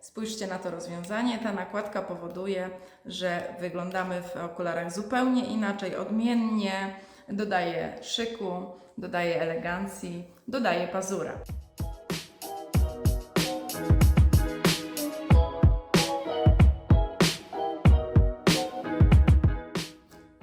Spójrzcie na to rozwiązanie. Ta nakładka powoduje, że wyglądamy w okularach zupełnie inaczej, odmiennie. Dodaje szyku, dodaje elegancji, dodaje pazura.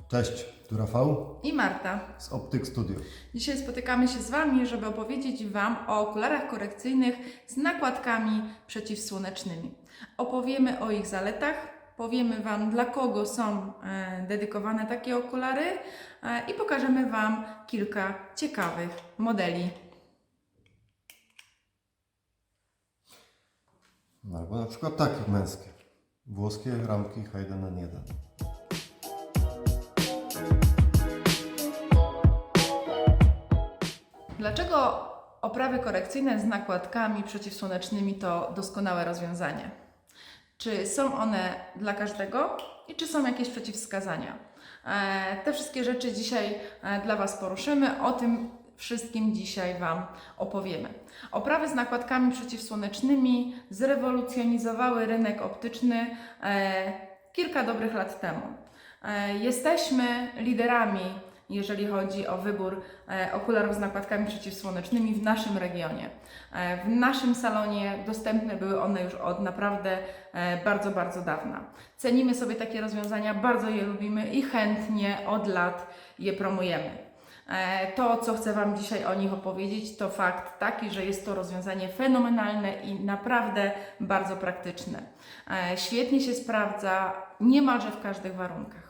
Cześć, tu Rafał I Marta. z Optyk Studio. Dzisiaj spotykamy się z Wami, żeby opowiedzieć Wam o okularach korekcyjnych z nakładkami przeciwsłonecznymi. Opowiemy o ich zaletach, powiemy Wam, dla kogo są e, dedykowane takie okulary e, i pokażemy Wam kilka ciekawych modeli. Albo na przykład takie męskie. Włoskie ramki Hayden N1. Dlaczego oprawy korekcyjne z nakładkami przeciwsłonecznymi to doskonałe rozwiązanie? Czy są one dla każdego i czy są jakieś przeciwwskazania? E, Te wszystkie rzeczy dzisiaj e, dla Was poruszymy. O tym wszystkim dzisiaj Wam opowiemy. Oprawy z nakładkami przeciwsłonecznymi zrewolucjonizowały rynek optyczny e, kilka dobrych lat temu. Jesteśmy liderami, jeżeli chodzi o wybór e, okularów z nakładkami przeciwsłonecznymi w naszym regionie. E, W naszym salonie dostępne były one już od naprawdę e, bardzo, bardzo dawna. Cenimy sobie takie rozwiązania, bardzo je lubimy i chętnie od lat je promujemy. To, co chcę Wam dzisiaj o nich opowiedzieć, to fakt taki, że jest to rozwiązanie fenomenalne i naprawdę bardzo praktyczne. Świetnie się sprawdza niemalże w każdych warunkach.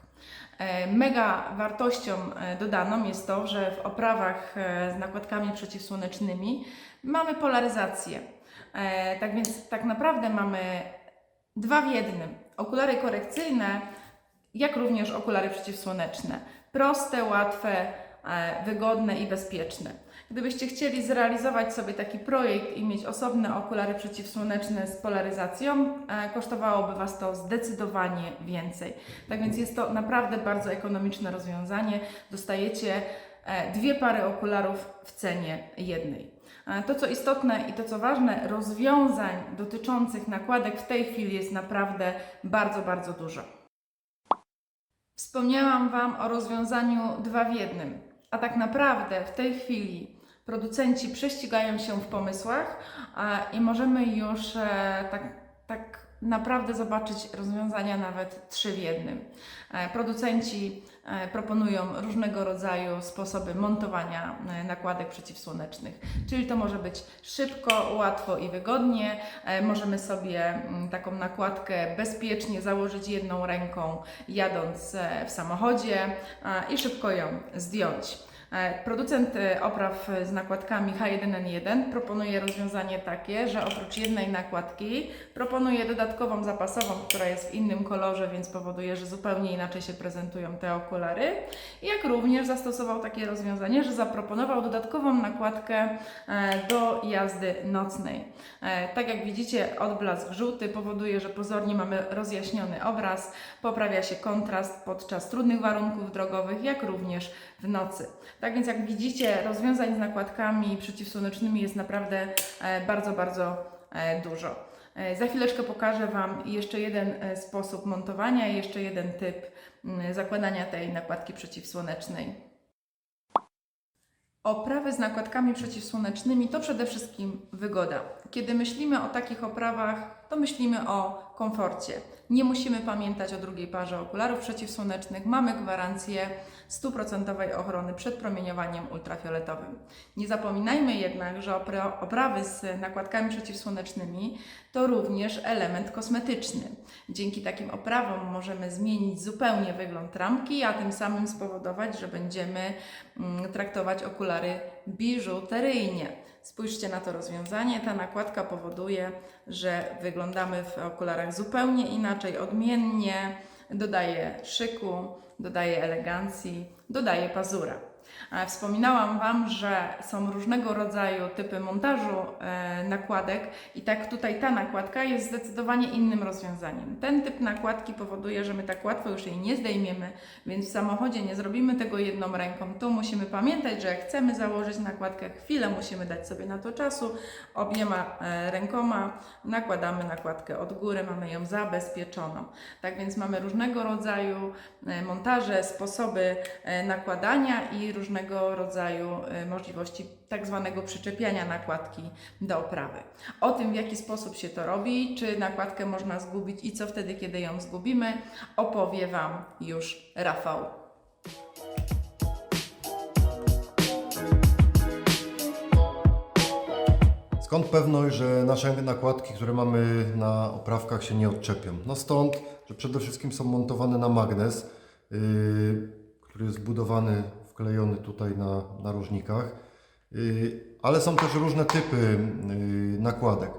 E, Mega wartością e, dodaną jest to, że w oprawach e, z nakładkami przeciwsłonecznymi mamy polaryzację. Tak więc tak naprawdę mamy dwa w jednym. Okulary korekcyjne, jak również okulary przeciwsłoneczne. Proste, łatwe, wygodne i bezpieczne. Gdybyście chcieli zrealizować sobie taki projekt i mieć osobne okulary przeciwsłoneczne z polaryzacją, e, kosztowałoby Was to zdecydowanie więcej. Tak więc jest to naprawdę bardzo ekonomiczne rozwiązanie. Dostajecie e, dwie pary okularów w cenie jednej. E, To, co istotne i to, co ważne, rozwiązań dotyczących nakładek w tej chwili jest naprawdę bardzo, bardzo dużo. Wspomniałam Wam o rozwiązaniu dwa w jednym, a tak naprawdę w tej chwili producenci prześcigają się w pomysłach i możemy już e, tak, tak naprawdę zobaczyć rozwiązania nawet trzy w jednym. E, Producenci e, proponują różnego rodzaju sposoby montowania nakładek przeciwsłonecznych, czyli to może być szybko, łatwo i wygodnie. Możemy sobie mm, taką nakładkę bezpiecznie założyć jedną ręką, jadąc w samochodzie i szybko ją zdjąć. E, Producent e, opraw z nakładkami H1N1 proponuje rozwiązanie takie, że oprócz jednej nakładki proponuje dodatkową zapasową, która jest w innym kolorze, więc powoduje, że zupełnie inaczej się prezentują te okulary. Jak również zastosował takie rozwiązanie, że zaproponował dodatkową nakładkę e, do jazdy nocnej. Tak jak widzicie, odblask żółty powoduje, że pozornie mamy rozjaśniony obraz, poprawia się kontrast podczas trudnych warunków drogowych, jak również w nocy. Tak więc jak widzicie, rozwiązań z nakładkami przeciwsłonecznymi jest naprawdę e, bardzo, bardzo e, dużo. E, Za chwileczkę pokażę Wam jeszcze jeden sposób montowania i jeszcze jeden typ zakładania tej nakładki przeciwsłonecznej. Oprawy z nakładkami przeciwsłonecznymi to przede wszystkim wygoda. Kiedy myślimy o takich oprawach, to myślimy o komforcie. Nie musimy pamiętać o drugiej parze okularów przeciwsłonecznych. Mamy gwarancję stuprocentowej ochrony przed promieniowaniem ultrafioletowym. Nie zapominajmy jednak, że opra- oprawy z nakładkami przeciwsłonecznymi to również element kosmetyczny. Dzięki takim oprawom możemy zmienić zupełnie wygląd ramki, a tym samym spowodować, że będziemy mm, traktować okulary biżuteryjnie. Spójrzcie na to rozwiązanie. Ta nakładka powoduje, że wyglądamy w okularach zupełnie inaczej, odmiennie. Dodaje szyku, dodaje elegancji, dodaje pazura. Wspominałam Wam, że są różnego rodzaju typy montażu e, nakładek i tak tutaj ta nakładka jest zdecydowanie innym rozwiązaniem. Ten typ nakładki powoduje, że my tak łatwo już jej nie zdejmiemy, więc w samochodzie nie zrobimy tego jedną ręką. Tu musimy pamiętać, że jak chcemy założyć nakładkę, chwilę musimy dać sobie na to czasu. Obiema e, rękoma nakładamy nakładkę od góry, mamy ją zabezpieczoną. Tak więc mamy różnego rodzaju e, montaże, sposoby nakładania i różnego rodzaju e, możliwości tak zwanego przyczepiania nakładki do oprawy. O tym, w jaki sposób się to robi, czy nakładkę można zgubić i co wtedy, kiedy ją zgubimy, opowie Wam już Rafał. Skąd pewność, że nasze nakładki, które mamy na oprawkach się nie odczepią? No stąd, że przede wszystkim są montowane na magnes, yy, który jest zbudowany, wklejony tutaj na narożnikach, yy, ale są też różne typy yy, nakładek.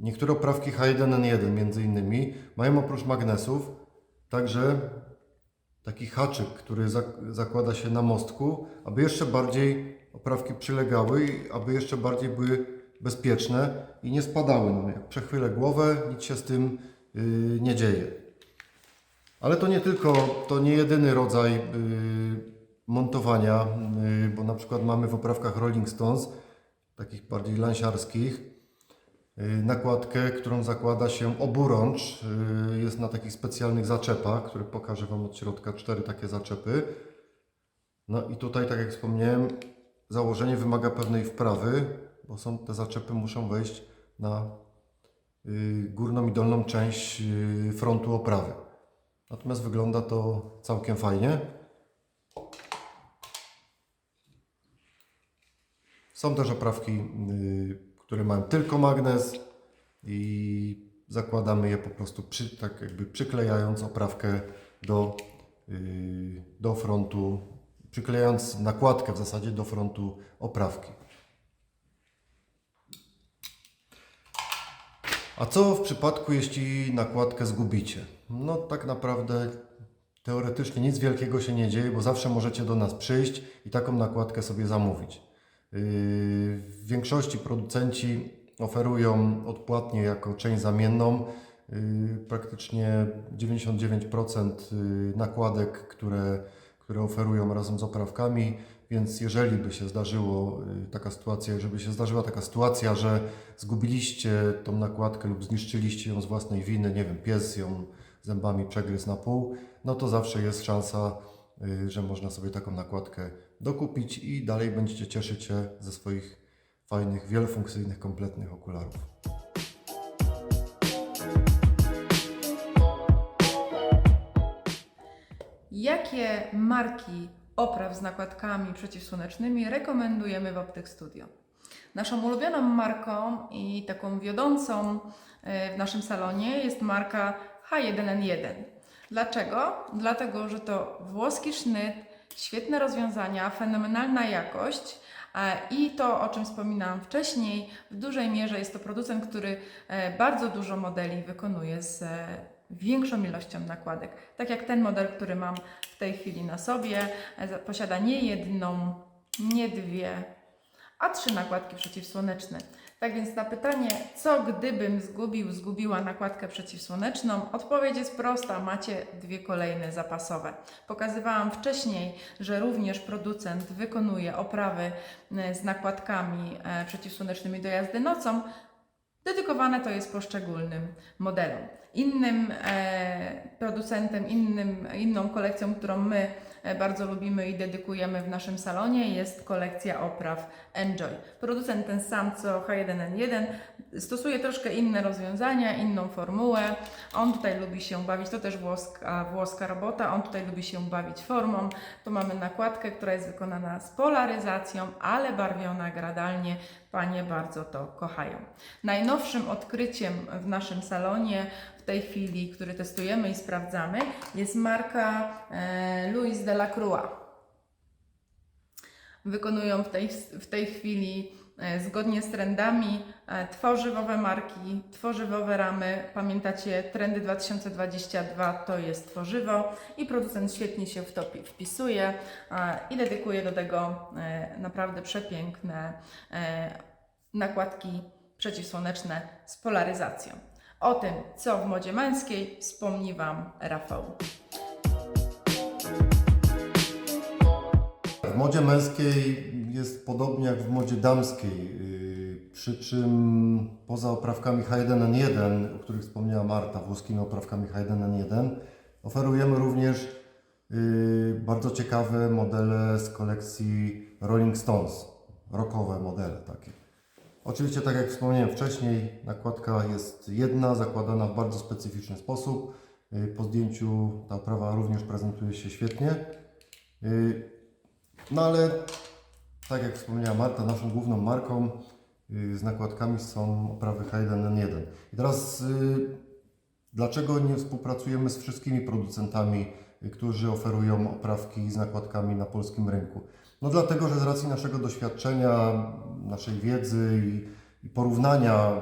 Niektóre oprawki H1N1 między innymi mają oprócz magnesów także taki haczyk, który zak- zakłada się na mostku, aby jeszcze bardziej oprawki przylegały aby jeszcze bardziej były bezpieczne i nie spadały. Jak przechwylę głowę, nic się z tym yy, nie dzieje. Ale to nie tylko, to nie jedyny rodzaj montowania, yy, bo na przykład mamy w oprawkach Rolling Stones, takich bardziej lansiarskich, yy, nakładkę, którą zakłada się oburącz. Yy, Jest na takich specjalnych zaczepach, które pokażę Wam od środka, cztery takie zaczepy. No i tutaj, tak jak wspomniałem, założenie wymaga pewnej wprawy, bo są te zaczepy muszą wejść na y, górną i dolną część y, frontu oprawy. Natomiast wygląda to całkiem fajnie. Są też oprawki, y, które mają tylko magnes i zakładamy je po prostu przy, tak jakby przyklejając oprawkę do, y, do frontu, przyklejając nakładkę w zasadzie do frontu oprawki. A co w przypadku, jeśli nakładkę zgubicie? No tak naprawdę teoretycznie nic wielkiego się nie dzieje, bo zawsze możecie do nas przyjść i taką nakładkę sobie zamówić. Yy, W większości producenci oferują odpłatnie jako część zamienną. Yy, praktycznie 99% yy, nakładek, które, które oferują razem z oprawkami, więc jeżeli by się zdarzyło taka sytuacja, żeby się zdarzyła taka sytuacja, że zgubiliście tą nakładkę lub zniszczyliście ją z własnej winy, nie wiem, pies ją zębami przegryzł na pół, no to zawsze jest szansa, y, że można sobie taką nakładkę dokupić i dalej będziecie cieszyć się ze swoich fajnych, wielofunkcyjnych, kompletnych okularów. Jakie marki opraw z nakładkami przeciwsłonecznymi rekomendujemy w Optyk Studio? Naszą ulubioną marką i taką wiodącą e, w naszym salonie jest marka H1N1. Dlaczego? Dlatego, że to włoski sznyt, świetne rozwiązania, fenomenalna jakość. e, I to, o czym wspominałam wcześniej, w dużej mierze jest to producent, który e, bardzo dużo modeli wykonuje z e, większą ilością nakładek. Tak jak ten model, który mam w tej chwili na sobie, posiada nie jedną, nie dwie, a trzy nakładki przeciwsłoneczne. Tak więc na pytanie, co gdybym zgubił, zgubiła nakładkę przeciwsłoneczną, odpowiedź jest prosta, macie dwie kolejne zapasowe. Pokazywałam wcześniej, że również producent wykonuje oprawy e, z nakładkami e, przeciwsłonecznymi do jazdy nocą, Dedykowane to jest poszczególnym modelom. Innym e, producentem, innym, inną kolekcją, którą my e, bardzo lubimy i dedykujemy w naszym salonie jest kolekcja opraw Enjoy. Producent ten sam co H1N1 stosuje troszkę inne rozwiązania, inną formułę. On tutaj lubi się bawić, to też włoska, włoska robota, on tutaj lubi się bawić formą. Tu mamy nakładkę, która jest wykonana z polaryzacją, ale barwiona gradalnie. Panie bardzo to kochają. Najnowszym odkryciem w naszym salonie tej chwili, który testujemy i sprawdzamy, jest marka e, Louis Delacroix. Wykonują w tej, w tej chwili e, zgodnie z trendami, e, tworzywowe marki, tworzywowe ramy. Pamiętacie, trendy 2022 to jest tworzywo i producent świetnie się w to pi- wpisuje i dedykuje do tego naprawdę przepiękne nakładki przeciwsłoneczne z polaryzacją. O tym, co w modzie męskiej, wspomni Wam Rafał. W modzie męskiej jest podobnie jak w modzie damskiej, yy, przy czym poza oprawkami H1N1, o których wspomniała Marta, włoskimi oprawkami H1N1, oferujemy również yy, bardzo ciekawe modele z kolekcji Rolling Stones, rockowe modele takie. Oczywiście, tak jak wspomniałem wcześniej, nakładka jest jedna, zakładana w bardzo specyficzny sposób. Yy, Po zdjęciu ta oprawa również prezentuje się świetnie. Yy, no ale tak jak wspomniała Marta, naszą główną marką y, z nakładkami są oprawy H1N1. I teraz y, dlaczego nie współpracujemy z wszystkimi producentami, y, którzy oferują oprawki z nakładkami na polskim rynku? No dlatego, że z racji naszego doświadczenia, naszej wiedzy i, i porównania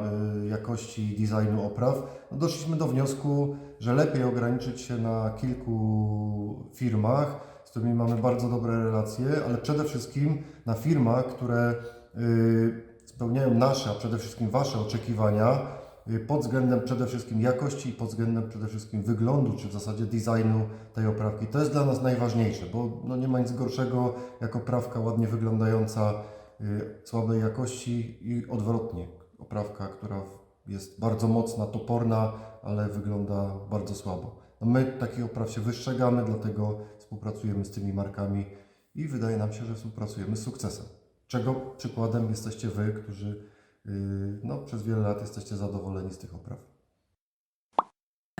y, jakości designu opraw, no doszliśmy do wniosku, że lepiej ograniczyć się na kilku firmach, z którymi mamy bardzo dobre relacje, ale przede wszystkim na firmach, które y, spełniają nasze, a przede wszystkim Wasze oczekiwania pod względem przede wszystkim jakości i pod względem przede wszystkim wyglądu, czy w zasadzie designu tej oprawki. To jest dla nas najważniejsze, bo no nie ma nic gorszego jak oprawka ładnie wyglądająca y, słabej jakości i odwrotnie. Oprawka, która jest bardzo mocna, toporna, ale wygląda bardzo słabo. No my takich opraw się wystrzegamy, dlatego współpracujemy z tymi markami i wydaje nam się, że współpracujemy z sukcesem. Czego przykładem jesteście Wy, którzy no, przez wiele lat jesteście zadowoleni z tych opraw.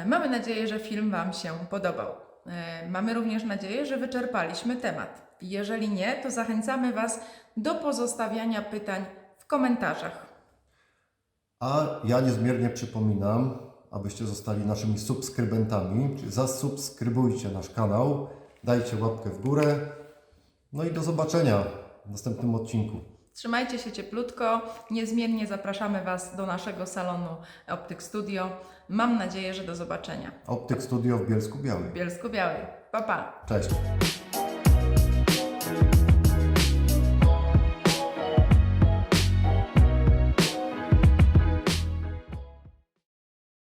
Mamy nadzieję, że film Wam się podobał. E, Mamy również nadzieję, że wyczerpaliśmy temat. Jeżeli nie, to zachęcamy Was do pozostawiania pytań w komentarzach. A ja niezmiernie przypominam, abyście zostali naszymi subskrybentami, czyli zasubskrybujcie nasz kanał, dajcie łapkę w górę. No i do zobaczenia w następnym odcinku. Trzymajcie się cieplutko. Niezmiennie zapraszamy Was do naszego salonu Optyk Studio. Mam nadzieję, że do zobaczenia Optyk Studio w Bielsku Białej. w Bielsku Białej. Pa, pa! Cześć.